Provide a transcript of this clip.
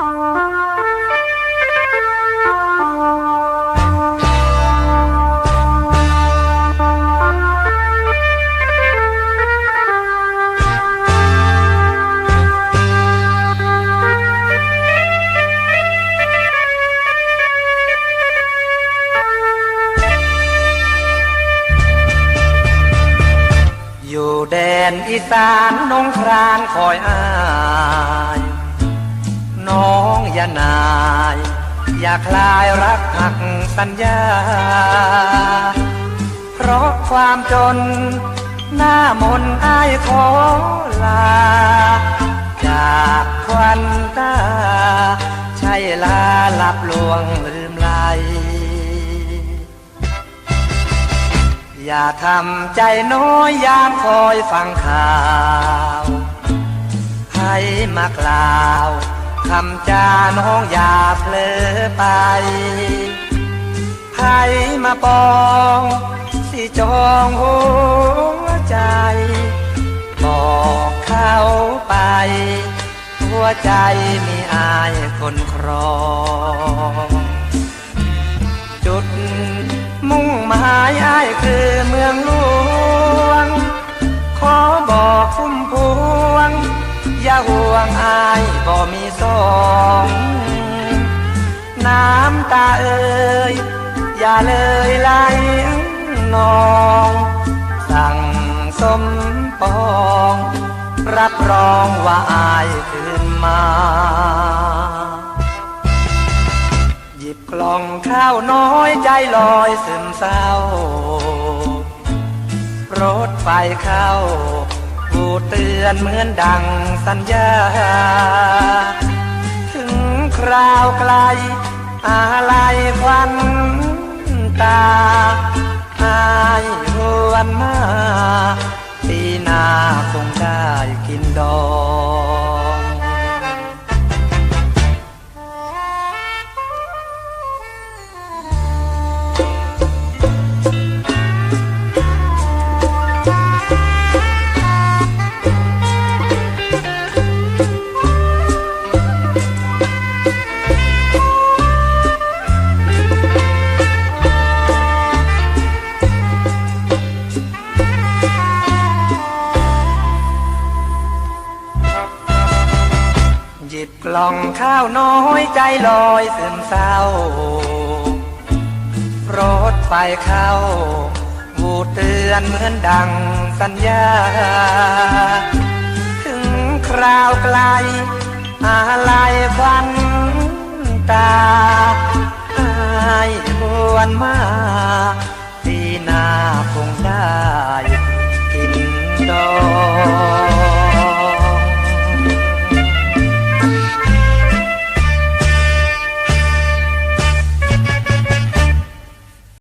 อยู่แดนอีสานนงครานคอยอาย น้องอย่านาย อย่าคลายรักหักสัญญา เพราะความจน หน้ามนอายขอลา จากควันตา ใช่ลาหลับลวงลืมไหลอย่าทำใจน้อยยามคอยฟังข่าว ให้มากล่าว คำจาน้องอย่าเผลอไปให้มาปองสิจองหัวใจ บอกเขาไป หัวใจมีอายคนครองจุดมุ่งหมายอายคือเมืองหลว วงอายบ่มีสองน้ำตาเอ่ยอย่าเลยไหลนอง สั่งสมปอง รับรองว่าอายคืนมา หยิบกล่องข้าวน้อยใจลอยซึมเศร้ารถไฟเข้าูเตือนเหมือนดังสัญญา ถึงคราวไกลอะไรควันตาอายหวนมา ปีหน้าคงได้กินดอง หยิบกล่องข้าวน้อยใจลอยซึมเศร้ารถไฟเข้าวูดเตือนเหมือนดังสัญญา ถึงคราวไกลอะไรควันตาอายหวนมา